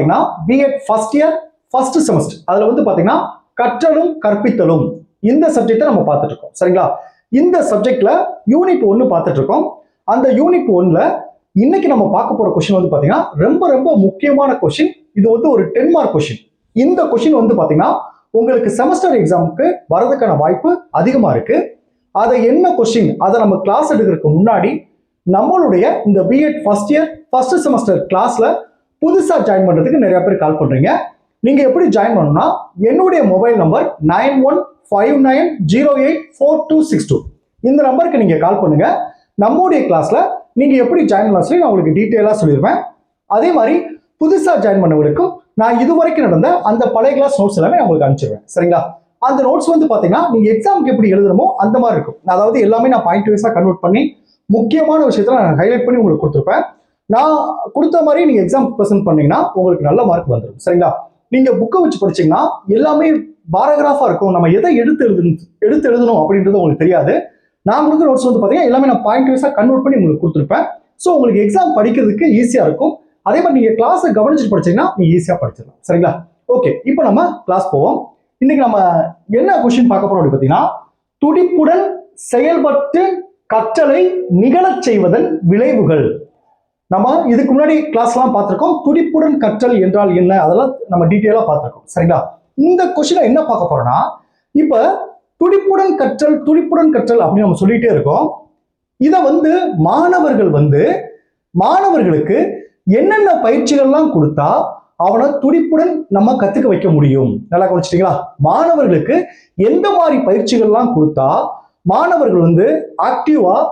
பார்த்தீங்கன்னா B Ed first year first semester அதுல வந்து பாத்தீங்கன்னா கற்றலும் கற்பித்தலும். இந்த சப்ஜெக்டை நம்ம பார்த்துட்டு இருக்கோம். சரிங்களா? இந்த சப்ஜெக்ட்ல யூனிட் ஒன்று பார்த்துட்டு இருக்கோம். அந்த யூனிட் ஒன்ல இன்னைக்கு நம்ம பார்க்க போற கொஸ்டின் வந்து பாத்தீங்கன்னா ரொம்ப ரொம்ப முக்கியமான கொஸ்டின் இது வந்து ஒரு டென் மார்க் கொஸ்டின் இந்த கொஸ்டின் வந்து பாத்தீங்கன்னா உங்களுக்கு செமஸ்டர் எக்ஸாமுக்கு வரதுக்கான வாய்ப்பு அதிகமா இருக்கு. அதை என்ன கொஸ்டின் அதை நம்ம கிளாஸ் எடுக்கிறதுக்கு முன்னாடி நம்மளுடைய இந்த B Ed first year first semester கிளாஸ்ல புதுசாக ஜாயின் பண்ணுறதுக்கு நிறைய பேர் கால் பண்ணுறீங்க நீங்கள் எப்படி ஜாயின் பண்ணணும்னா என்னுடைய mobile number nine one five nine zero eight four two six two இந்த நம்பருக்கு நீங்கள் கால் பண்ணுங்கள் நம்முடைய கிளாஸில் நீங்கள் எப்படி ஜாயின் பண்ணலாம் சொல்லி நான் உங்களுக்கு டீட்டெயிலாக சொல்லிடுவேன் அதே மாதிரி புதுசாக ஜாயின் பண்ணவங்களுக்கும் நான் இதுவரைக்கும் நடந்த அந்த பழைய கிளாஸ் நோட்ஸ் எல்லாமே நான் உங்களுக்கு அனுப்பிச்சிடுவேன் சரிங்களா? அந்த நோட்ஸ் வந்து பார்த்தீங்கன்னா நீங்கள் எக்ஸாமுக்கு எப்படி எழுதணுமோ அந்த மாதிரி இருக்கும். அதாவது எல்லாமே நான் பாயிண்ட் வைஸாக கன்வெர்ட் பண்ணி முக்கியமான விஷயத்தில் நான் ஹைலைட் பண்ணி உங்களுக்கு கொடுத்துருப்பேன். நான் கொடுத்த மாதிரி நீங்கள் எக்ஸாம் ப்ரெசென்ட் பண்ணீங்கன்னா உங்களுக்கு நல்ல மார்க் வந்துடும் சரிங்களா? நீங்கள் புக்கை வச்சு படிச்சீங்கன்னா எல்லாமே பாராகிராஃபாக இருக்கும். நம்ம எதை எடுத்து எழுது எடுத்து எழுதணும் அப்படின்றது உங்களுக்கு தெரியாது. நான் கொடுக்குற நோட்ஸ் வந்து பார்த்தீங்கன்னா எல்லாமே நான் பாயிண்ட் வைஸாக கன்வெர்ட் பண்ணி உங்களுக்கு கொடுத்துருப்பேன். ஸோ உங்களுக்கு எக்ஸாம் படிக்கிறதுக்கு ஈஸியாக இருக்கும். அதே மாதிரி நீங்கள் கிளாஸை கவனிச்சுட்டு படிச்சீங்கன்னா நீங்கள் ஈஸியாக படிச்சிடலாம். சரிங்களா? ஓகே இப்போ நம்ம கிளாஸ் போவோம். இன்னைக்கு நம்ம என்ன கொஸ்டின் பார்க்க போறோம் அப்படின்னு பார்த்தீங்கன்னா துடிப்புடன் செயல்பட்டு கற்றலை நிகழச் செய்வதன் விளைவுகள். நம்ம இதுக்கு முன்னாடி கிளாஸ்லாம் பார்த்துருக்கோம். துடிப்புடன் கற்றல் என்றால் என்ன? அதெல்லாம் நம்ம டீட்டெயிலாக பார்த்துருக்கோம். சரிங்களா? இந்த கொஸ்டினை என்ன பார்க்க போறோம்னா இப்போ துடிப்புடன் கற்றல் துடிப்புடன் கற்றல் அப்படின்னு நம்ம சொல்லிகிட்டே இருக்கோம். இதை வந்து மாணவர்கள் வந்து மாணவர்களுக்கு என்னென்ன பயிற்சிகள்லாம் கொடுத்தா அவனை துடிப்புடன் நம்ம கற்றுக்க வைக்க முடியும்? நல்லா கவனிச்சிட்டீங்களா? மாணவர்களுக்கு எந்த மாதிரி பயிற்சிகள்லாம் கொடுத்தா மாணவர்கள் வந்து ஆக்டிவாக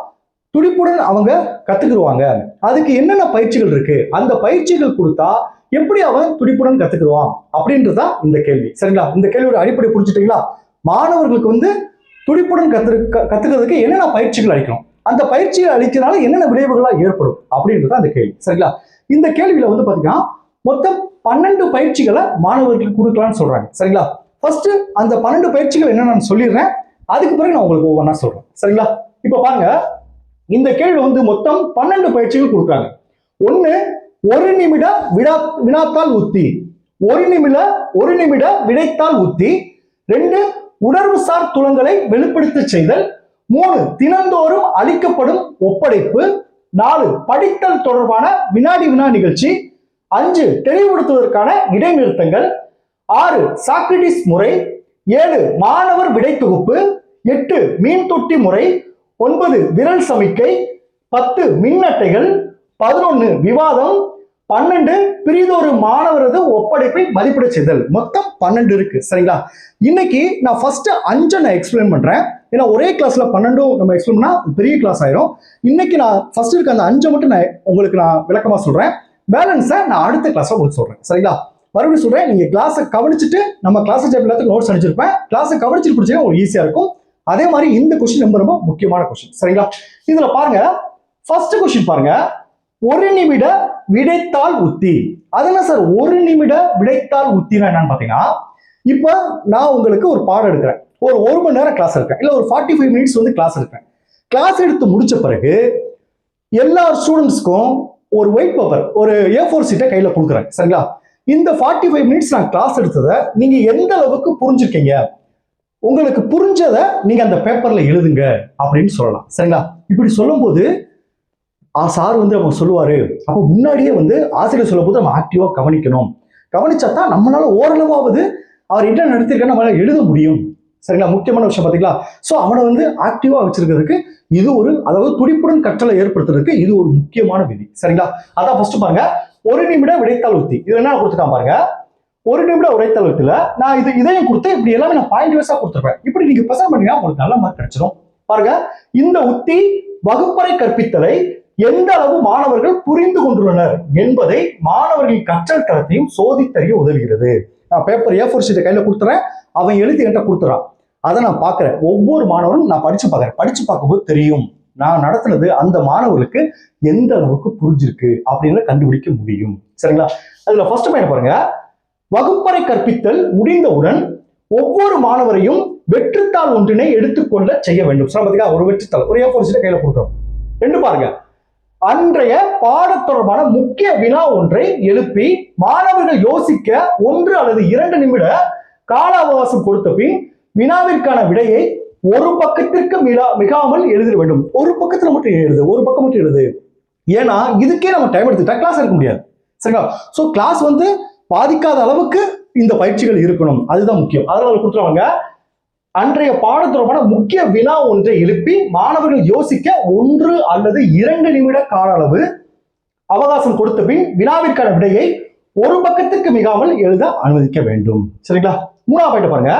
துடிப்புடன் அவங்க கத்துக்கிடுவாங்க. அதுக்கு என்னென்ன பயிற்சிகள் இருக்கு? அந்த பயிற்சிகள் கொடுத்தா எப்படி அவன் துடிப்புடன் கத்துக்கிடுவான்? அப்படின்றதுதான் இந்த கேள்வி. சரிங்களா? இந்த கேள்வியோட அடிப்படை புரிஞ்சுட்டீங்களா? மாணவர்களுக்கு வந்து துடிப்புடன் கத்து கத்துக்கிறதுக்கு என்னென்ன பயிற்சிகள் அளிக்கணும்? அந்த பயிற்சிகள் அளிக்கிறதுனால என்னென்ன விளைவுகளாக ஏற்படும்? அப்படின்றது அந்த கேள்வி. சரிங்களா? இந்த கேள்வியில வந்து பாத்தீங்கன்னா மொத்தம் பன்னெண்டு பயிற்சிகளை மாணவர்களுக்கு கொடுக்கலாம்னு சொல்றாங்க. சரிங்களா? ஃபர்ஸ்ட் அந்த பன்னெண்டு பயிற்சிகள் என்னென்னு நான் சொல்லிடுறேன். அதுக்கு பிறகு நான் உங்களுக்கு ஒவ்வொன்றா சொல்றேன். சரிங்களா? இப்போ பாருங்க. இந்த கேள்வி வந்து மொத்தம் பன்னெண்டு பயிற்சிகள் கொடுக்குறாங்க. ஒன்னு ஒரு நிமிட விடா வினாத்தால் உத்தி ஒரு நிமிட ஒரு நிமிட விடைத்தால் உத்தி ரெண்டு உணர்வுசார் துலங்களை வெளிப்படுத்த செய்தல். மூணு தினந்தோறும் அளிக்கப்படும் ஒப்படைப்பு. நாலு படித்தல் தொடர்பான வினாடி வினா நிகழ்ச்சி. அஞ்சு தெளிவுபடுத்துவதற்கான இடைநிறுத்தங்கள். ஆறு சாக்ரிட்டிஸ் முறை. ஏழு மாணவர் விடை தொகுப்பு எட்டு மீன் தொட்டி முறை. ஒன்பது விரல் சமிக்கை பத்து மின்னட்டைகள் பதினொன்று விவாதம் பன்னெண்டு பிரிதொரு மாணவரது ஒப்படைப்பை மதிப்பிட செய்தல். மொத்தம் பன்னெண்டு இருக்கு. சரிங்களா? இன்னைக்கு நான் ஃபர்ஸ்ட் அஞ்சை நான் எக்ஸ்பிளைன் பண்றேன். ஏன்னா ஒரே கிளாஸ்ல பன்னெண்டும் நம்ம எக்ஸ்பிளைன் பண்ணா பெரிய கிளாஸ் ஆயிரும். இன்னைக்கு நான் ஃபர்ஸ்ட் இருக்க அந்த அஞ்சை மட்டும் நான் உங்களுக்கு நான் விளக்கமா சொல்றேன். பேலன்ஸை நான் அடுத்த கிளாஸ்ல உங்களுக்கு சொல்றேன். சரிங்களா? மறுபடியும் சொல்றேன் நீங்க கிளாஸை கவனிச்சுட்டு நம்ம கிளாஸ் எல்லாத்துக்கும் நோட்ஸ் அனுப்பிச்சிருப்பேன். கிளாஸை கவனிச்சுட்டு பிடிச்சிங்க உங்களுக்கு ஈஸியா இருக்கும். அதே மாதிரி இந்த கொஸ்டின் ரொம்ப ரொம்ப முக்கியமான கொஸ்டின் சரிங்களா? இதுல பாருங்க. ஃபர்ஸ்ட் கொஸ்டின் பாருங்க. ஒரு நிமிட விடைத்தாள் உத்தி அது சார் ஒரு நிமிட விடைத்தாள் உத்தினா என்னன்னு பாத்தீங்கன்னா இப்போ நான் உங்களுக்கு ஒரு பாடம் எடுக்கிறேன். ஒரு ஒரு மணி நேரம் கிளாஸ் எடுக்கிறேன். இல்ல ஒரு ஃபார்ட்டி ஃபைவ் மினிட்ஸ் வந்து கிளாஸ் எடுக்கிறேன். கிளாஸ் எடுத்து முடிச்ச பிறகு எல்லா ஸ்டூடெண்ட்ஸ்க்கும் ஒரு ஒயிட் பேப்பர் ஒரு ஏ ஃபோர் சீட்டை கையில கொடுக்குறேன். சரிங்களா? இந்த ஃபார்ட்டி ஃபைவ் மினிட்ஸ் நான் கிளாஸ் எடுத்ததை நீங்க எந்த அளவுக்கு புரிஞ்சிருக்கீங்க? உங்களுக்கு புரிஞ்சதை நீங்க அந்த பேப்பர்ல எழுதுங்க அப்படின்னு சொல்லலாம். சரிங்களா? இப்படி சொல்லும்போது ஆ சார் வந்து நம்ம சொல்லுவாரு அப்போ முன்னாடியே வந்து ஆசிரியர் சொல்லும்போது நம்ம ஆக்டிவா கவனிக்கணும். கவனிச்சா தான் நம்மளால ஓரளவாவது அவர் என்ன நடத்திருக்காரு நம்மளால எழுத முடியும். சரிங்களா? முக்கியமான விஷயம் பார்த்தீங்களா? ஸோ அவனை வந்து ஆக்டிவாக வச்சிருக்கிறதுக்கு இது ஒரு அதாவது துடிப்புடன் கற்றலை ஏற்படுத்துறதுக்கு இது ஒரு முக்கியமான விதி. சரிங்களா? அதான் ஃபர்ஸ்ட் பாருங்க. ஒரு நிமிட விடைத்தாள் உத்தி. இது என்ன கொடுத்துட்டான் பாருங்க? ஒரு நிமிட உரைத்தளத்தில் நான் இது இதையும் கொடுத்து இப்படி எல்லாமே நான் பாயிண்ட் வைஸாக கொடுத்துருப்பேன். இப்படி நீங்கள் ப்ரெசென்ட் பண்ணீங்கன்னா உங்களுக்கு நல்ல மார்க் கிடைச்சிடும் பாருங்க இந்த உத்தி வகுப்பறை கற்பித்தலை எந்த அளவு மாணவர்கள் புரிந்து கொண்டுள்ளனர் என்பதை மாணவர்களின் கற்றல் தரத்தையும் சோதித்தறிய உதவுகிறது. நான் பேப்பர் ஏ ஃபோர் ஷீட்டை கையில கொடுத்துறேன். அவன் எழுதி என்கிட்ட கொடுத்துறான். அதை நான் பார்க்குறேன். ஒவ்வொரு மாணவரும் நான் படித்து பார்க்குறேன். படித்து பார்க்கும்போது தெரியும். நான் நடத்துனது அந்த மாணவர்களுக்கு எந்த அளவுக்கு புரிஞ்சிருக்கு அப்படின்னு கண்டுபிடிக்க முடியும். சரிங்களா? அதில் ஃபர்ஸ்ட் பாயிண்ட் பாருங்க. வகுப்பறை கற்பித்தல் முடிந்தவுடன் ஒவ்வொரு மாணவரையும் வெற்றுத்தாள் ஒன்றினை எடுத்துக்கொள்ள செய்ய வேண்டும். சிரமத்துக்காக ஒரு வெற்றுத்தாள் ஒரு ஏ சீட்டை கையில் கொடுக்குறோம் ரெண்டு பாருங்க. அன்றைய பாட தொடர்பான முக்கிய வினா ஒன்றை எழுப்பி மாணவர்கள் யோசிக்க ஒன்று அல்லது இரண்டு நிமிட கால அவகாசம் கொடுத்த பின் வினாவிற்கான விடையை ஒரு பக்கத்திற்கு மிகா- மிகாமல் எழுதிட வேண்டும். ஒரு பக்கத்துல மட்டும் எழுது ஒரு பக்கம் மட்டும் எழுது. ஏன்னா இதுக்கே நம்ம டைம் எடுத்துட்டா கிளாஸ் எடுக்க முடியாது. சரிங்களா? ஸோ கிளாஸ் வந்து பாதிக்காத அளவுக்கு இந்த பயிற்சிகள் இருக்கணும். அதுதான் முக்கியம். அதனால கொடுத்துருவாங்க. அன்றைய பாடத்தொடர்பான முக்கிய வினா ஒன்றை எழுப்பி மாணவர்கள் யோசிக்க ஒன்று அல்லது இரண்டு நிமிட கால அளவு அவகாசம் கொடுத்த பின் வினாவிற்கான விடையை ஒரு பக்கத்துக்கு மிகாமல் எழுத அனுமதிக்க வேண்டும். சரிங்களா? மூணாவது பாயிண்ட் பாருங்க.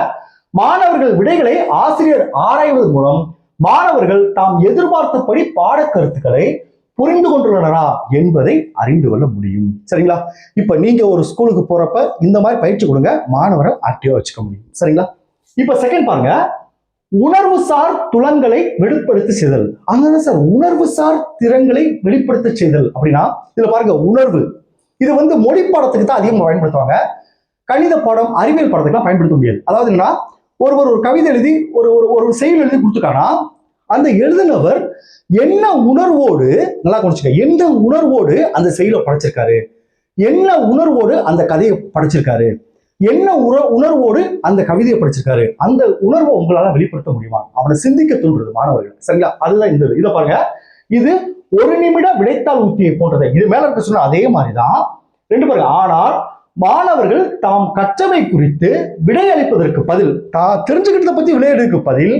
மாணவர்கள் விடைகளை ஆசிரியர் ஆராய்வதன் மூலம் மாணவர்கள் தாம் எதிர்பார்த்தபடி பாடக்கருத்துக்களை புரிந்து கொண்டுள்ளனரா என்பதை அறிந்து கொள்ள முடியும். சரிங்களா? இப்ப நீங்க ஒரு ஸ்கூலுக்கு போறப்ப இந்த மாதிரி பயிற்சி கொடுங்க. மாணவரை ஆக்டிவா வச்சுக்க முடியும். சரிங்களா? இப்ப செகண்ட் பாருங்க. உணர்வு சார் துலங்களை வெளிப்படுத்தி செய்தல். அங்கதான் சார்? உணர்வு சார் திறன்களை வெளிப்படுத்த செய்தல். அப்படின்னா இதுல பாருங்க உணர்வு. இது வந்து மொழி பாடத்துக்கு தான் அதிகமாக பயன்படுத்துவாங்க. கணித பாடம் அறிவியல் பாடத்துக்குலாம் பயன்படுத்த முடியாது. அதாவது என்னன்னா ஒருவர் ஒரு கவிதை எழுதி ஒரு ஒரு ஒரு செயல் எழுதி கொடுத்துருக்காங்கன்னா அந்த எழுதினவர் என்ன உணர்வோடு நல்லா குடிச்சுக்க எந்த உணர்வோடு அந்த செயலை படைச்சிருக்காரு? என்ன உணர்வோடு அந்த கதையை படைச்சிருக்காரு? என்ன உற உணர்வோடு அந்த கவிதையை படிச்சிருக்காரு? அந்த உணர்வை உங்களால வெளிப்படுத்த முடியுமா? அவனை சிந்திக்க தூண்டுறது மாணவர்கள். சரிங்களா? அதுதான் இந்த இதை. பாருங்க. இது ஒரு நிமிட விடைத்தாள் உத்தியை போன்றது. இது மேல இருக்க சொன்ன அதே மாதிரிதான். ரெண்டு பாருங்க. ஆனால் மாணவர்கள் தாம் கற்றவை குறித்து விடையளிப்பதற்கு பதில் தான் தெரிஞ்சுக்கிட்டதை பத்தி விளையாடுறதுக்கு பதில்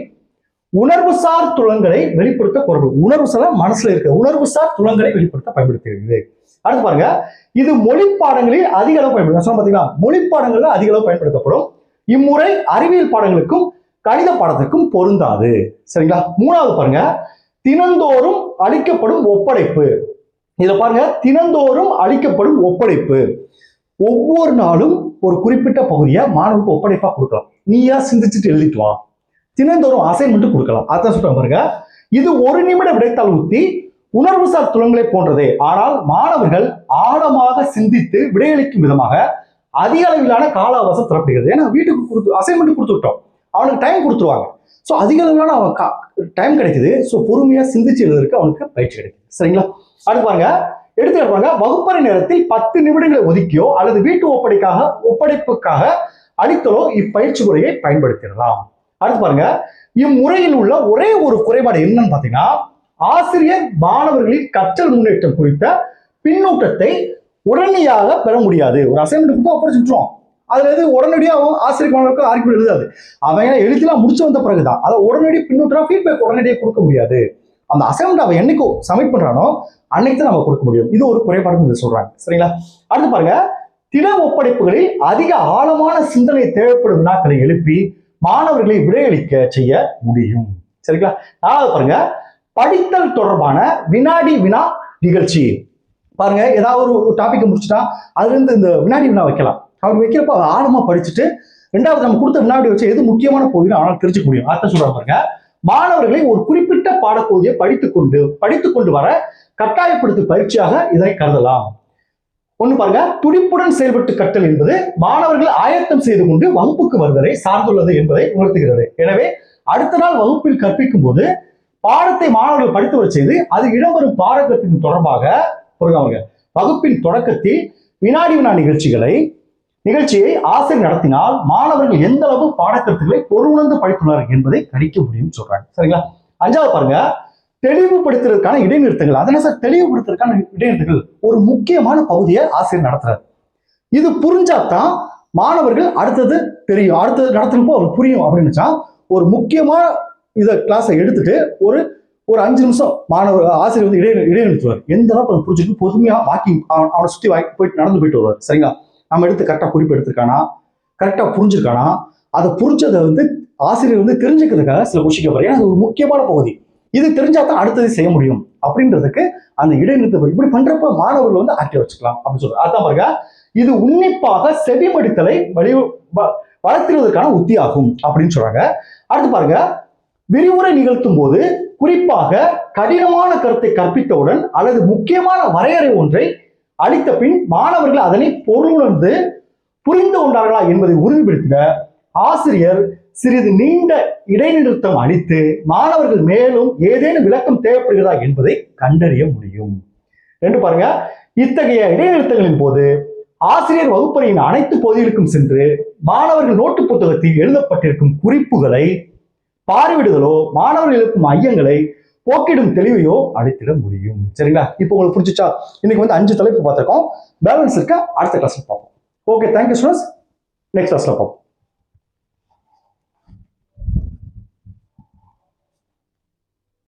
உணர்வுசார் துளங்களை வெளிப்படுத்த பொருள் உணர்வுசார மனசுல இருக்க. உணர்வுசார் துளங்களை வெளிப்படுத்த பயன்படுத்துகிறது. அடுத்து பாருங்க. இது மொழி பாடங்களில் அதிக அளவு பயன்படுத்த பாத்தீங்களா மொழி பாடங்கள்ல அதிக அளவு பயன்படுத்தப்படும். இம்முறை அறிவியல் பாடங்களுக்கும் கணித பாடத்திற்கும் பொருந்தாது. சரிங்களா? மூணாவது பாருங்க. தினந்தோறும் அளிக்கப்படும் ஒப்படைப்பு. இதை பாருங்க. தினந்தோறும் அளிக்கப்படும் ஒப்படைப்பு. ஒவ்வொரு நாளும் ஒரு குறிப்பிட்ட பகுதியை மாணவருக்கு ஒப்படைப்பா கொடுக்கலாம். நீயா சிந்திச்சுட்டு எழுதிட்டு வா. தினந்தோறும் அசைன்மெண்ட் கொடுக்கலாம். அதான் சொல்றேன் பாருங்க. இது ஒரு நிமிட விடைத்தாள் உத்தி உணர்வுசார் துளங்களை போன்றதே. ஆனால் மாணவர்கள் ஆழமாக சிந்தித்து விடையளிக்கும் விதமாக அதிக அளவிலான கால அவகாசம் தரப்படுகிறது. ஏன்னா வீட்டுக்கு கொடுத்து அசைன்மெண்ட் கொடுத்து விட்டோம். அவனுக்கு டைம் கொடுத்துருவாங்க. ஸோ அதிக அளவிலான அவன் டைம் கிடைக்குது. ஸோ பொறுமையாக சிந்திச்சு எழுதுறதுக்கு அவனுக்கு பயிற்சி கிடைக்குது. சரிங்களா? அடுத்து பாருங்க. எடுத்து பாருங்க. வகுப்பறை நேரத்தில் பத்து நிமிடங்களை ஒதுக்கியோ அல்லது வீட்டு ஒப்படைக்காக ஒப்படைப்புக்காக அளித்தலோ இப்பயிற்சி முறையை பயன்படுத்திடலாம். அடுத்து பாருங்க. இம்முறையில் உள்ள ஒரே ஒரு குறைபாடு என்னன்னு பாத்தீங்கன்னா ஆசிரியர் மாணவர்களின் கற்றல் முன்னேற்றம் குறித்த பின்னூட்டத்தை உடனடியாக பெற முடியாது. ஒரு அசைன்மெண்ட் கொடுத்து ஒப்படைச்சுட்டுருவோம் அதுல எது? உடனடியாக அவன் ஆசிரியர் மாணவர்களுக்கு ஆர்குமெண்ட் எழுதாது. அவன் எழுதிலாம் முடிச்சு வந்த பிறகுதான். அதை உடனடி பின்னூட்டா ஃபீட்பேக் உடனடியாக கொடுக்க முடியாது. அந்த அசைன்மெண்ட் அவன் என்னைக்கு சப்மிட் பண்றானோ அன்னைக்கு தான் நம்ம கொடுக்க முடியும். இது ஒரு குறைபாடுன்னு சொல்றாங்க. சரிங்களா? அடுத்து பாருங்க. திட ஒப்படைப்புகளில் அதிக ஆழமான சிந்தனை தேவைப்படும் வினாக்களை எழுப்பி மாணவர்களை விடையளிக்க செய்ய முடியும். சரிங்களா? நாலாவது பாருங்க படித்தல் தொடர்பான வினாடி வினா நிகழ்ச்சி. பாருங்க ஏதாவது ஒரு டாபிக் முடிச்சுட்டா அதுல இருந்து இந்த வினாடி வினா வைக்கலாம். அவர் வைக்கிறப்ப அதை ஆழமா படிச்சுட்டு ரெண்டாவது நம்ம கொடுத்த வினாடி வச்சு எது முக்கியமான பகுதியில் அவனால் தெரிஞ்சுக்க முடியும். அர்த்தம் சொல்றாங்க பாருங்க மாணவர்களை ஒரு குறிப்பிட்ட பாடப்பகுதியை படித்துக்கொண்டு படித்துக்கொண்டு வர கட்டாயப்படுத்தும் பயிற்சியாக இதை கருதலாம். ஒன்று பாருங்க. துடிப்புடன் செயல்பட்டு கற்றல் என்பது மாணவர்கள் ஆயத்தம் செய்து கொண்டு வகுப்புக்கு வருவதை சார்ந்துள்ளது என்பதை உணர்த்துகிறது. எனவே அடுத்த நாள் வகுப்பில் கற்பிக்கும் போது பாடத்தை மாணவர்கள் படித்து வர செய்து அது இடம்பெறும் பாடத்தின் தொடர்பாக புரியுங்க வகுப்பின் தொடக்கத்தில் வினாடி வினா நிகழ்ச்சிகளை நிகழ்ச்சியை ஆசிரியர் நடத்தினால் மாணவர்கள் எந்த அளவு பாடக்கருத்துக்களை பொருளுணர்ந்து படித்துள்ளார்கள் என்பதை கணிக்க முடியும் சொல்றாங்க. சரிங்களா? அஞ்சாவது பாருங்க. தெளிவுபடுத்துறதுக்கான இடைநிறுத்தங்கள். அதனால சார்? தெளிவுபடுத்துறதுக்கான இடைநிறுத்தங்கள். ஒரு முக்கியமான பகுதியை ஆசிரியர் நடத்துறாரு. இது புரிஞ்சாதான் மாணவர்கள் அடுத்தது தெரியும். அடுத்தது நடத்துறப்போ அவருக்கு புரியும் அப்படின்னுச்சா ஒரு முக்கியமான இதை கிளாஸை எடுத்துட்டு ஒரு ஒரு அஞ்சு நிமிஷம் மாணவர் ஆசிரியர் வந்து இடை இடைநிறுத்துவார். எந்த அளவுக்கு அவன் புரிஞ்சுட்டு பொறுமையாக வாக்கிங் அவனை சுற்றி வாக்கி போயிட்டு நடந்து போயிட்டு வருவார். சரிங்களா? நம்ம எடுத்து கரெக்டாக குறிப்பு எடுத்திருக்கானா? கரெக்டாக புரிஞ்சிருக்கானா? அதை புரிஞ்சதை வந்து ஆசிரியர் வந்து தெரிஞ்சுக்கிறதுக்காக சில கொஷின் கேட்பாரு ஏன்னா அது ஒரு முக்கியமான பகுதி. இது தெரிஞ்சா தான் அடுத்தது செய்ய முடியும் அப்படின்றதுக்கு அந்த இடைநிறுத்த இப்படி பண்றப்ப மாணவர்கள் வந்து ஆக்டிவ் வச்சுக்கலாம் அப்படின்னு சொல்றாங்க. அதான் பாருங்க இது உன்னிப்பாக செவிமடித்தலை வழி வ- வளர்த்துவதற்கான உத்தியாகும் அப்படின்னு சொல்றாங்க. அடுத்து பாருங்க விரிவுரை நிகழ்த்தும் போது குறிப்பாக கடினமான கருத்தை கற்பித்தவுடன் அல்லது முக்கியமான வரையறை ஒன்றை அளித்த பின் மாணவர்கள் அதனை பொருளுணர்ந்து புரிந்து கொண்டார்களா என்பதை உறுதிப்படுத்திட ஆசிரியர் சிறிது நீண்ட இடைநிறுத்தம் அளித்து மாணவர்கள் மேலும் ஏதேனும் விளக்கம் தேவைப்படுகிறதா என்பதை கண்டறிய முடியும். ரெண்டு பாருங்க. இத்தகைய இடைநிறுத்தங்களின் போது ஆசிரியர் வகுப்பறையின் அனைத்து பகுதிகளுக்கும் சென்று மாணவர்கள் நோட்டு புத்தகத்தில் எழுதப்பட்டிருக்கும் குறிப்புகளை பார்வையிடுதலோ மாணவர்கள் எழுப்பும் ஐயங்களை போக்கிடும் தெளிவையோ அளித்திட முடியும். சரிங்களா? இப்போ உங்களுக்கு புரிஞ்சிச்சா? இன்னைக்கு வந்து அஞ்சு தலைப்பு பார்த்துருக்கோம். பேலன்ஸ் இருக்க? அடுத்த கிளாஸ்ல பார்ப்போம். ஓகே தேங்க்யூ ஸ்டூடெண்ட்ஸ் நெக்ஸ்ட் கிளாஸ்ல பார்ப்போம்.